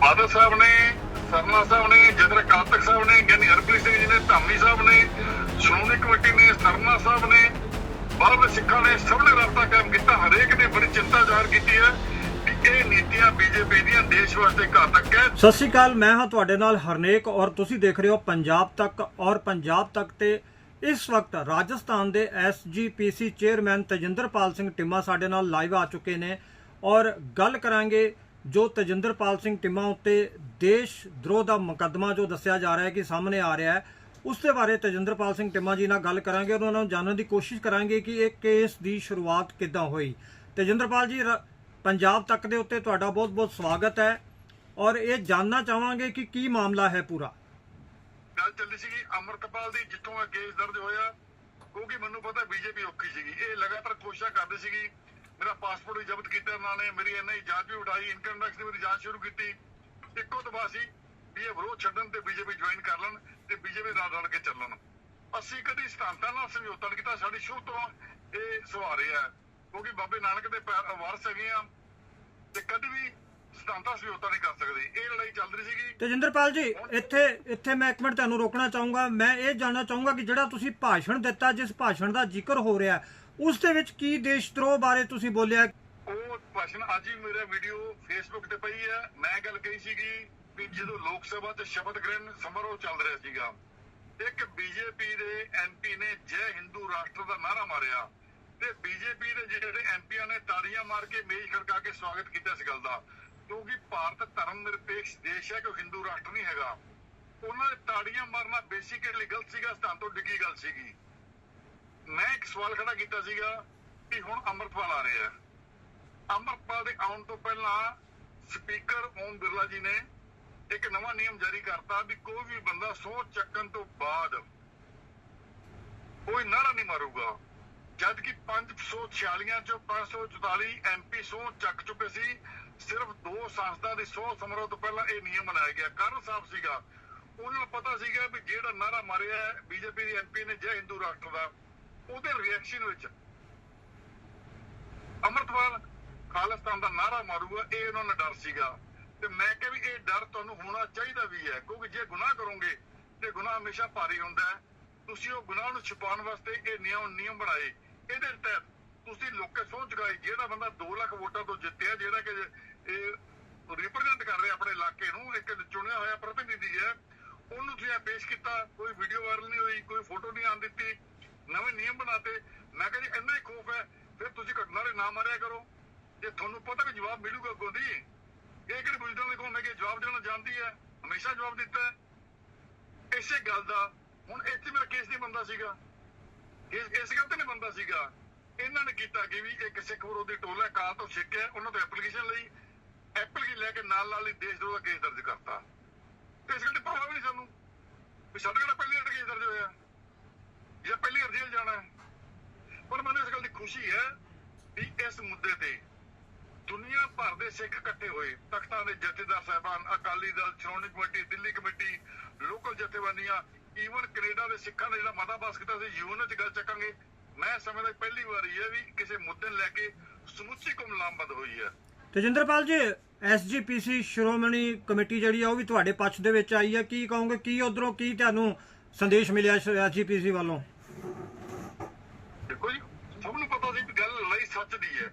ਬਾਦਲ ਸਾਹਿਬ ਨੇ, ਸਰਨਾ ਸਾਹਿਬ ਨੇ ਜਿਦਰ ਕਾਤਕ ਸਾਹਿਬ ਨੇ, ਗਿਆਨੀ ਹਰਪ੍ਰੀਤ ਸਿੰਘ ਜੀ ਨੇ, ਧਾਮੀ ਸਾਹਿਬ ਨੇ, ਸ਼੍ਰੋਮਣੀ ਕਮੇਟੀ ਨੇ, ਸਰਨਾ ਸਾਹਿਬ ਨੇ ਬਾਬਲ ਸਿੱਖਾਂ ਨੇ ਸਭ ਨੇ ਰابطਾ ਕਾਇਮ ਕੀਤਾ, ਹਰੇਕ ਨੇ ਬੜੀ ਚਿੰਤਾ ਜ਼ਾਹਰ ਕੀਤੀ ਹੈ ਸਤਿ ਸ਼੍ਰੀ ਅਕਾਲ, ਮੈਂ ਹਾਂ ਤੁਹਾਡੇ ਨਾਲ ਹਰਨੇਕ ਔਰ ਤੁਸੀਂ ਦੇਖ ਰਹੇ ਹੋ ਪੰਜਾਬ ਤੱਕ ਔਰ ਪੰਜਾਬ ਤੱਕ ਤੇ ਇਸ ਵਕਤ ਰਾਜਸਥਾਨ ਦੇ ਐਸਜੀਪੀਸੀ ਚੇਅਰਮੈਨ ਤਜਿੰਦਰਪਾਲ ਸਿੰਘ ਟਿੰਮਾ ਸਾਡੇ ਨਾਲ ਲਾਈਵ ਆ ਚੁੱਕੇ ਨੇ ਔਰ ਗੱਲ ਕਰਾਂਗੇ ਜੋ ਤਜਿੰਦਰਪਾਲ ਸਿੰਘ ਟਿੰਮਾ ਉੱਤੇ ਦੇਸ਼ ਦਰੋਹ ਦਾ ਮੁਕੱਦਮਾ ਜੋ ਦੱਸਿਆ ਜਾ ਰਿਹਾ ਹੈ ਕਿ ਸਾਹਮਣੇ ਆ ਰਿਹਾ ਹੈ, ਉਸ ਦੇ ਬਾਰੇ ਤਜਿੰਦਰਪਾਲ ਸਿੰਘ ਟਿੰਮਾ ਜੀ ਨਾਲ ਗੱਲ ਕਰਾਂਗੇ ਉਹਨਾਂ ਨੂੰ ਜਾਣਨ ਦੀ ਕੋਸ਼ਿਸ਼ ਕਰਾਂਗੇ ਕਿ ਇਹ ਕੇਸ ਦੀ ਸ਼ੁਰੂਆਤ ਕਿੱਦਾਂ ਹੋਈ। ਤਜਿੰਦਰਪਾਲ ਜੀ ਪੰਜਾਬ ਤੱਕ ਦੇ ਉੱਤੇ ਤੁਹਾਡਾ ਬਹੁਤ-ਬਹੁਤ ਸਵਾਗਤ ਹੈ ਔਰ ਇਹ ਜਾਨਣਾ ਚਾਹਾਂਗੇ ਕਿ ਕੀ ਮਾਮਲਾ ਹੈ ਪੂਰਾ? ਗੱਲ ਚੱਲੀ ਸੀਗੀ ਅਮਰਤਪਾਲ ਦੀ, ਜਿੱਥੋਂ ਇਹ ਕੇਸ ਦਰਜ ਹੋਇਆ, ਕਿਉਂਕਿ ਮੈਨੂੰ ਪਤਾ ਬੀਜੇਪੀ ਔਖੀ ਸੀਗੀ। ਇਹ ਲਗਾਤਾਰ ਕੋਸ਼ਿਸ਼ਾਂ ਕਰਦੀ ਸੀਗੀ ਮੇਰਾ ਪਾਸਪੋਰਟ ਵੀ ਜ਼ਬਤ ਕੀਤਾ ਇਹਨਾਂ ਨੇ, ਮੇਰੀ ਐਨਆਈ ਜਾਂਚ ਵੀ ਉਠਾਈ ਇਨਕਮ ਟੈਕਸ ਦੀ ਮੇਰੀ ਜਾਂਚ ਸ਼ੁਰੂ ਕੀਤੀ। ਇੱਕੋ ਦਫਾ ਸੀ ਵੀ ਇਹ ਵਿਰੋਧ ਛੱਡਣ ਤੇ ਬੀਜੇਪੀ ਜੁਆਇਨ ਕਰ ਲੈਣ ਤੇ ਬੀਜੇਪੀ ਨਾਲ ਰਲ ਕੇ ਚੱਲਣ। ਅਸੀਂ ਕਦੀ ਸਿਧਾਂਤਾਂ ਨਾਲ ਸਮਝੌਤਾ ਨਹੀਂ ਕੀਤਾ, ਸਾਡੀ ਸ਼ੁਰੂ ਤੋਂ ਇਹ ਸਵਾਰੇ ਆ ਕਿਉਂਕਿ ਬਾਬੇ ਨਾਨਕ ਦੇ ਪੈਰ- ਵਾਰਸ ਹੈਗੇ ਆ ਤੇ ਕਦੀ ਵੀ ਸਿਧਾਂਤਾਂ ਸਮਝੌਤਾ ਨਹੀਂ ਕਰ ਸਕਦੇ। ਇਹ ਲੜਾਈ ਚੱਲ ਰਹੀ ਸੀਗੀ। ਤੇਜਿੰਦਰਪਾਲ ਜੀ ਇੱਥੇ ਇੱਥੇ ਮੈਂ ਇੱਕ ਮਿੰਟ ਤੁਹਾਨੂੰ ਰੋਕਣਾ ਚਾਹੂੰਗਾ। ਮੈਂ ਇਹ ਜਾਣਨਾ ਚਾਹੂੰਗਾ ਕਿ ਜਿਹੜਾ ਤੁਸੀਂ ਭਾਸ਼ਣ ਦਿੱਤਾ ਜਿਸ ਭਾਸ਼ਣ ਦਾ ਜ਼ਿਕਰ ਹੋ ਰਿਹਾ ਉਸ ਦੇ ਵਿੱਚ ਕੀ ਦੇਸ਼ਦਰੋਹ ਬਾਰੇ ਤੁਸੀਂ ਬੋਲਿਆ? ਉਹ ਭਾਸ਼ਣ ਅੱਜ ਹੀ ਮੇਰਾ ਵੀਡੀਓ ਫੇਸਬੁੱਕ ਤੇ ਪਈ ਹੈ। ਮੈਂ ਗੱਲ ਕਹੀ ਸੀਗੀ ਵੀ ਜਦੋਂ ਲੋਕ ਸਭਾ 'ਚ ਸ਼ਬਦ ਗ੍ਰਹਿਣ ਸਮਾਰੋਹ ਚੱਲ ਰਿਹਾ ਸੀਗਾ ਇੱਕ ਬੀਜੇਪੀ ਦੇ ਐਮਪੀ ਨੇ ਜੈ ਹਿੰਦੂ ਰਾਸ਼ਟਰ ਦਾ ਨਾਰਾ ਮਾਰਿਆ। ਤੇ ਬੀਜੇਪੀ ਦੇ ਜਿਹੜੇ ਐਮਪੀਆਂ ਨੇ ਤਾੜੀਆਂ ਮਾਰ ਕੇ ਮੇਜ਼ ਖੜਕਾ ਕੇ ਸਵਾਗਤ ਕੀਤਾ ਇਸ ਗੱਲ ਦਾ। ਕਿਉਂਕਿ ਭਾਰਤ ਧਰਮ ਨਿਰਪੇਖ ਦੇਸ਼ ਹੈ ਕਿ ਹਿੰਦੂ ਰਾਸ਼ਟਰ ਨਹੀਂ ਹੈਗਾ। ਉਹਨਾਂ ਦੇ ਤਾੜੀਆਂ ਮਾਰਨਾ ਬੇਸਿਕਲੀ ਗਲਤ ਸੀਗਾ ਸਥਾਨ ਤੋਂ ਡਿੱਗੀ ਗੱਲ ਸੀਗੀ। ਮੈਂ ਇੱਕ ਸਵਾਲ ਖੜਾ ਕੀਤਾ ਸੀਗਾ ਕਿ ਹੁਣ ਅੰਮ੍ਰਿਤਪਾਲ ਆ ਰਿਹਾ ਅੰਮ੍ਰਿਤਪਾਲ ਦੇ ਆਉਣ ਤੋਂ ਪਹਿਲਾਂ ਸਪੀਕਰ ਓਮ ਬਿਰਲਾ ਜੀ ਨੇ ਇੱਕ ਨਵਾਂ ਨਿਯਮ ਜਾਰੀ ਕਰਤਾ ਵੀ ਕੋਈ ਵੀ ਬੰਦਾ ਸਹੁੰ ਚੱਕਣ ਤੋਂ ਬਾਅਦ ਕੋਈ ਨਾਰਾ ਨਹੀਂ ਮਾਰੂਗਾ। ਜਦ ਕਿ 546 ਚੋਂ 544 ਐਮਪੀ ਸਹੁੰ ਚੱਕ ਚੁੱਕੇ ਸੀ ਸਿਰਫ ਦੋ ਸੰਸਥਾ ਦੀ ਸਹੁੰ ਸਮਾਰੋਹ ਤੋਂ ਪਹਿਲਾਂ ਇਹ ਨਿਯਮ ਬਣਾਇਆ ਗਿਆ। ਕਾਰਨ ਸਾਹਿਬ ਸੀਗਾ। ਉਹਨਾਂ ਨੂੰ ਪਤਾ ਸੀਗਾ ਵੀ ਜਿਹੜਾ ਨਾਰਾ ਮਾਰਿਆ ਹੈ, ਬੀਜੇਪੀ ਦੇ ਐਮਪੀ ਨੇ ਜੈ ਹਿੰਦੂ ਰਾਸ਼ਟਰ ਦਾ, ਉਹਦੇ ਰਿਐਕਸ਼ਨ ਵਿੱਚ ਅਮਰਤਪਾਲ ਖਾਲਿਸਤਾਨ ਦਾ ਨਾਰਾ ਮਾਰੂਗਾ, ਇਹ ਉਹਨਾਂ ਨੂੰ ਡਰ ਸੀਗਾ। ਤੇ ਮੈਂ ਕਿਹਾ ਵੀ ਇਹ ਡਰ ਤੁਹਾਨੂੰ ਹੋਣਾ ਚਾਹੀਦਾ ਵੀ ਹੈ, ਕਿਉਂਕਿ ਜੇ ਗੁਨਾਹ ਕਰੋਗੇ, ਤੇ ਗੁਨਾਹ ਹਮੇਸ਼ਾ ਭਾਰੀ ਹੁੰਦਾ ਹੈ। ਤੁਸੀਂ ਉਹ ਗੁਨਾਹ ਨੂੰ ਛੁਪਾਉਣ ਵਾਸਤੇ ਇਹ ਨਿਯਮ ਨਿਯਮ ਬਣਾਏ। ਇਹਦੇ ਤਹਿਤ ਤੁਸੀਂ ਲੋਕੇ ਸੋਚ ਗਏ ਜਿਹੜਾ ਬੰਦਾ 2 ਲੱਖ ਵੋਟਾਂ ਤੋਂ ਜਿੱਤਿਆ, ਜਿਹੜਾ ਕਿ ਰਿਪਰੈਜ਼ੈਂਟ ਕਰ ਰਿਹਾ ਆਪਣੇ ਇਲਾਕੇ ਨੂੰ, ਇੱਕ ਚੁਣਿਆ ਹੋਇਆ ਪ੍ਰਤੀਨਿਧੀ ਹੈ। ਉਹਨੂੰ ਤੁਸੀਂ ਪੇਸ਼ ਕੀਤਾ, ਕੋਈ ਵੀਡੀਓ ਵਾਇਰਲ ਨਹੀਂ ਹੋਈ, ਕੋਈ ਫੋਟੋ ਨਹੀਂ ਆਣ ਦਿੱਤੀ, ਨਵੇਂ ਨਿਯਮ ਬਣਾਤੇ। ਮੈਂ ਕਹਿੰਦੀ ਇੰਨਾ ਹੀ ਖੋਫ ਹੈ, ਫਿਰ ਤੁਸੀਂ ਘਟਨਾ ਦੇ ਨਾ ਮਾਰਿਆ ਕਰੋ। ਜੇ ਤੁਹਾਨੂੰ ਪਤਾ ਕਿ ਜਵਾਬ ਮਿਲੂਗਾ ਅੱਗੋਂ ਇਹ ਕਿਹੜੀ ਬੁਲਟਨ ਦੇ ਕੋਲ ਹੈ ਕਿ ਜਵਾਬ ਦੇਣਾ ਜਾਣਦੀ ਹੈ, ਹਮੇਸ਼ਾ ਜਵਾਬ ਦਿੱਤਾ ਇਸੇ ਗੱਲ ਦਾ, ਹੁਣ ਇੱਥੇ ਮੇਰਾ ਕੇਸ ਨਹੀਂ ਬੰਦਾ ਸੀਗਾ। ਇਸ ਇਸ ਗੱਲ ਤੇ ਨਹੀਂ ਬੰਦਾ ਸੀਗਾ। ਇਹਨਾਂ ਨੇ ਕੀਤਾ ਕਿ ਵੀ ਇੱਕ ਸਿੱਖ ਵਿਰੋਧੀ ਟੋਲਾ ਕਾਲ ਤੋਂ ਸਿੱਖ ਹੈ, ਉਹਨਾਂ ਤੋਂ ਐਪਲੀਕੇਸ਼ਨ ਲਈ। ਐਪਲੀਕੇਸ਼ਨ ਲੈ ਕੇ ਨਾਲ ਨਾਲ ਹੀ ਦੇਸ਼ ਦਾ ਕੇਸ ਦਰਜ ਕਰਤਾ। ਇਸ ਗੱਲ ਦੀ ਪਰਵਾਹ ਨਹੀਂ ਸਾਨੂੰ ਵੀ ਸਾਡੇ ਕਿਹੜਾ ਪਹਿਲੀ ਵਾਰ ਦਰਜ ਹੋਇਆ। ਜਾਂ ਪਹਿਲੀ ਵਾਰ ਜਾਣਾ ਹੈ। ਪਰ ਮੈਨੂੰ ਇਸ ਗੱਲ ਦੀ ਖੁਸ਼ੀ ਹੈ ਵੀ ਇਸ ਮੁੱਦੇ ਤੇ ਦੁਨੀਆ ਭਰ ਦੇ ਸਿੱਖ ਇਕੱਠੇ ਹੋਏ, ਤਖਤਾਂ ਦੇ ਜਥੇਦਾਰ ਸਾਹਿਬਾਨ, Akali Dal, Shiromani committee, Delhi committee, local ਜਥੇਬੰਦੀਆਂ ਈਵਨ ਕੈਨੇਡਾ ਦੇ ਸਿੱਖਾਂ ਨੇ ਜਿਹੜਾ ਮਤਾ ਪਾਸ ਕੀਤਾ ਸੀ ਯੂਐਨ ਚ ਗੱਲ ਚੱਕਾਂਗੇ। ਮੈਂ ਸਮਝਦਾ ਪਹਿਲੀ ਵਾਰੀ ਹੈ ਵੀ ਕਿਸੇ ਮੁੱਦੇ ਨੂੰ ਲੈ ਕੇ ਸਮੁੱਚੀ ਕੌਮ ਲਾਮਬੰਦ ਹੋਈ ਹੈ। ਤੇਜਿੰਦਰਪਾਲ ਜੀ ਐਸਜੀਪੀਸੀ ਸ਼੍ਰੋਮਣੀ ਕਮੇਟੀ ਜਿਹੜੀ ਆ, ਉਹ ਵੀ ਤੁਹਾਡੇ ਪੱਖ ਦੇ ਵਿੱਚ ਆਈ ਹੈ ਕੀ ਕਹੋਗੇ, ਕੀ ਉਧਰੋਂ ਕੀ ਤੁਹਾਨੂੰ ਸੰਦੇਸ਼ ਮਿਲਿਆ ਐਸਜੀਪੀਸੀ ਵੱਲੋਂ? ਦੇਖੋ ਜੀ, ਸਭ ਨੂੰ ਪਤਾ ਸੀ ਕਿ ਗੱਲ ਲੜਾਈ ਸੱਚ ਦੀ ਹੈ।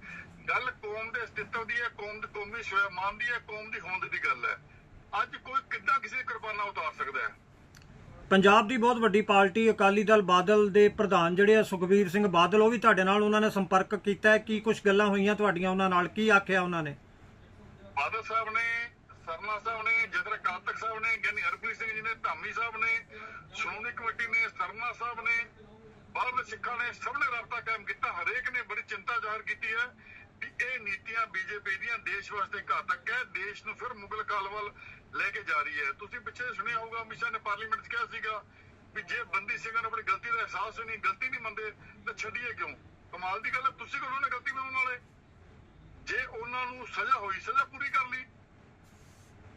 ਗੱਲ ਕੌਮ ਦੇ ਅਸਤਿਤਵ ਦੀ ਹੈ, ਕੌਮ ਦੇ ਕੌਮੀ ਸਵੈਮਾਨ ਦੀ ਹੈ, ਕੌਮ ਦੀ ਹੋਂਦ ਦੀ ਗੱਲ ਹੈ। ਅੱਜ ਕੋਈ ਕਿੱਦਾਂ ਕਿਸੇ ਕੁਰਬਾਨਾ ਉਤਾਰ ਸਕਦਾ ਹੈ? ਪੰਜਾਬ ਦੀ ਬਹੁਤ ਵੱਡੀ ਪਾਰਟੀ ਅਕਾਲੀ ਦਲ ਬਾਦਲ ਦੇ ਪ੍ਰਧਾਨ ਜਿਹੜੇ ਆ ਸੁਖਬੀਰ ਸਿੰਘ ਬਾਦਲ, ਉਹ ਵੀ ਤੁਹਾਡੇ ਨਾਲ ਉਹਨਾਂ ਨੇ ਸੰਪਰਕ ਕੀਤਾ ਕੀ ਕੁਝ ਗੱਲਾਂ ਹੋਈਆਂ ਤੁਹਾਡੀਆਂ ਉਹਨਾਂ ਨਾਲ? ਕੀ ਆਖਿਆ ਉਹਨਾਂ ਨੇ? ਬਾਦਲ ਸਾਹਿਬ ਨੇ, ਸਰਨਾ ਸਾਹਿਬ ਨੇ ਜਦਰ ਕਾਤਕ ਸਾਹਿਬ ਨੇ ਗਿਆਨੀ ਹਰਪ੍ਰੀਤ ਸਿੰਘ ਜੀ ਨੇ, ਧਾਮੀ ਸਾਹਿਬ ਨੇ, ਸ਼੍ਰੋਮਣੀ ਕਮੇਟੀ ਨੇ, ਸਰਨਾ ਸਾਹਿਬ ਨੇ ਬਾਹਰਲੇ ਸਿੱਖਾਂ ਨੇ ਸਭ ਨੇ ਰਾਬਤਾ ਕਾਇਮ ਕੀਤਾ। ਹਰੇਕ ਨੇ ਬੜੀ ਚਿੰਤਾ ਜ਼ਾਹਰ ਕੀਤੀ ਹੈ ਕਿ ਇਹ ਨੀਤੀਆਂ ਬੀਜੇਪੀ ਦੀਆਂ ਦੇਸ਼ ਵਾਸਤੇ ਘਾਤਕ ਹੈ। ਦੇਸ਼ ਨੂੰ ਫਿਰ ਮੁਗਲ ਕਾਲ ਵੱਲ ਲੈ ਕੇ ਜਾ ਰਹੀ ਹੈ। ਤੁਸੀਂ ਪਿੱਛੇ ਸੁਣਿਆ ਹੋਊਗਾ ਅਮਿਤ ਨੇ ਪਾਰਲੀਮੈਂਟ 'ਚ ਕਿਹਾ ਸੀਗਾ ਵੀ ਜੇ ਬੰਦੀ ਸਿੰਘਾਂ ਨੂੰ ਆਪਣੀ ਗਲਤੀ ਦਾ ਅਹਿਸਾਸ ਹੀ ਨਹੀਂ ਗਲਤੀ ਨਹੀਂ ਮੰਨਦੇ, ਤਾਂ ਛੱਡੀਏ ਕਿਉਂ? ਕਮਾਲ ਦੀ ਗੱਲ ਹੈ, ਤੁਸੀਂ ਕੋਲ ਉਹਨੇ ਗਲਤੀ ਮੰਨਣ ਵਾਲੇ? ਜੇ ਉਹਨਾਂ ਨੂੰ ਸਜ਼ਾ ਹੋਈ, ਸਜ਼ਾ ਪੂਰੀ ਕਰ ਲਈ,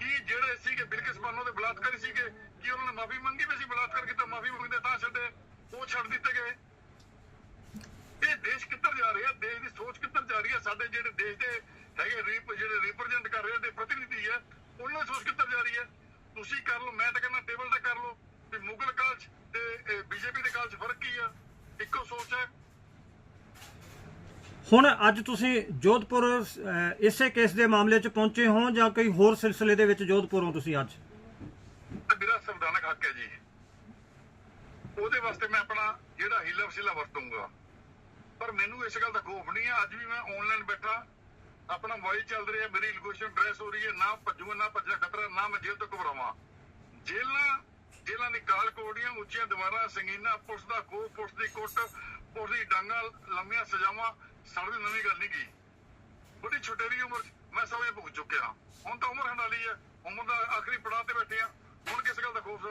ਕੀ ਜਿਹੜੇ ਸੀਗੇ ਬਿਲਕਿਸ ਬਾਨੋ ਦੇ ਬਲਾਤਕਾਰੀ ਸੀਗੇ, ਕੀ ਉਹਨਾਂ ਨੇ ਮਾਫੀ ਮੰਗੀ ਵੀ ਅਸੀਂ ਬਲਾਤਕਾਰ ਕੀਤਾ ਮਾਫੀ ਮੰਗਦੇ ਤਾਂ ਛੱਡੇ ਉਹ ਛੱਡ ਦਿੱਤੇ ਗਏ ਇਹ ਦੇਸ਼ ਕਿੱਧਰ ਜਾ ਰਿਹਾ ਦੇਸ਼ ਦੀ ਸੋਚ ਕਿੱਧਰ ਜਾ ਰਹੀ ਹੈ ਸਾਡੇ ਜਿਹੜੇ ਦੇਸ਼ ਦੇ ਹੈਗੇ ਰੀਪ ਜਿਹੜੇ ਰਿਪਰੈਜ਼ੈਂਟ ਕਰ ਰਹੇ ਦੇ ਪ੍ਰਤੀਨਿਧੀ ਹੈ ਉਹਨਾਂ ਦੀ ਸੋਚ ਕਿੱਧਰ ਜਾ ਰਹੀ ਹੈ ਤੁਸੀਂ ਕਰ ਲਓ ਮੈਂ ਤਾਂ ਕਹਿੰਦਾ ਟੇਬਲ ਤੇ ਕਰ ਲਓ। ਵੀ ਮੁਗਲ ਕਾਲ 'ਚ ਤੇ ਬੀਜੇਪੀ ਦੇ ਕਾਲ 'ਚ ਫ਼ਰਕ ਕੀ ਆ? ਇੱਕੋ ਸੋਚ ਹੈ। ਹੁਣ ਅੱਜ ਤੁਸੀਂ ਜੋਧਪੁਰ ਇਸੇ ਕੇਸ ਦੇ ਮਾਮਲੇ 'ਚ ਪਹੁੰਚੇ ਹੋ ਜਾਂ ਕੋਈ ਹੋਰ ਸਿਲਸਿਲੇ ਦੇ ਵਿੱਚ ਜੋਧਪੁਰੋਂ ਤੁਸੀਂ ਅੱਜ? ਤੇ ਮੇਰਾ ਸੰਵਿਧਾਨਕ ਹੱਕ ਹੈ ਜੀ। ਉਹਦੇ ਵਾਸਤੇ ਮੈਂ ਆਪਣਾ ਜਿਹੜਾ ਹੀਲਾ ਵਸੀਲਾ ਵਰਤੂੰਗਾ। ਪਰ ਮੈਨੂੰ ਇਸ ਗੱਲ ਦਾ ਖੋਫ ਨਹੀਂ ਹੈ। ਅੱਜ ਵੀ ਮੈਂ ਆਨਲਾਈਨ ਬੈਠਾ। ਆਪਣਾ ਮੋਬਾਈਲ ਚੱਲ ਰਿਹਾ, ਮੇਰੀ ਲੋਕੇਸ਼ਨ ਟ੍ਰੇਸ ਹੋ ਰਹੀ ਹੈ, ਨਾ ਭੱਜੂਗਾ ਨਾ ਭੱਜਣਾ ਖਤਰਾ, ਨਾ ਮੈਂ ਜੇਲ੍ਹ ਤੋਂ ਘਬਰਾਵਾਂ ਜੇਲ੍ਹਾਂ ਜੇਲ੍ਹਾਂ ਦੀ ਕਾਲ ਕੋੜੀਆਂ, ਉੱਚੀਆਂ ਦੀਵਾਰਾਂ, ਸੰਗੀਨਾ, ਪੁਲਿਸ ਦਾ ਖੋਫ ਪੁਲਿਸ ਦੀ ਕੁੱਟ, ਪੁਲਿਸ ਦੀ ਡਾਂਗਾਂ ਲੰਮੀਆਂ ਸਜ਼ਾਵਾਂ, ਸਾਡੀ ਨਵੀਂ ਗੱਲ ਨਹੀਂ ਗਈ ਬੜੀ ਛੋਟੇਰੀ ਉਮਰ ਮੈਂ ਸਭ ਇਹ ਭੁਗਤ ਚੁੱਕਿਆ ਹੁਣ ਤਾਂ ਉਮਰ ਹੰਡਾਲੀ ਹੈ, ਉਮਰ ਦਾ ਆਖਰੀ ਪੜਾਅ ਤੇ ਬੈਠੇ ਆ ਹੁਣ ਕਿਸ ਗੱਲ ਦਾ ਖੋਫ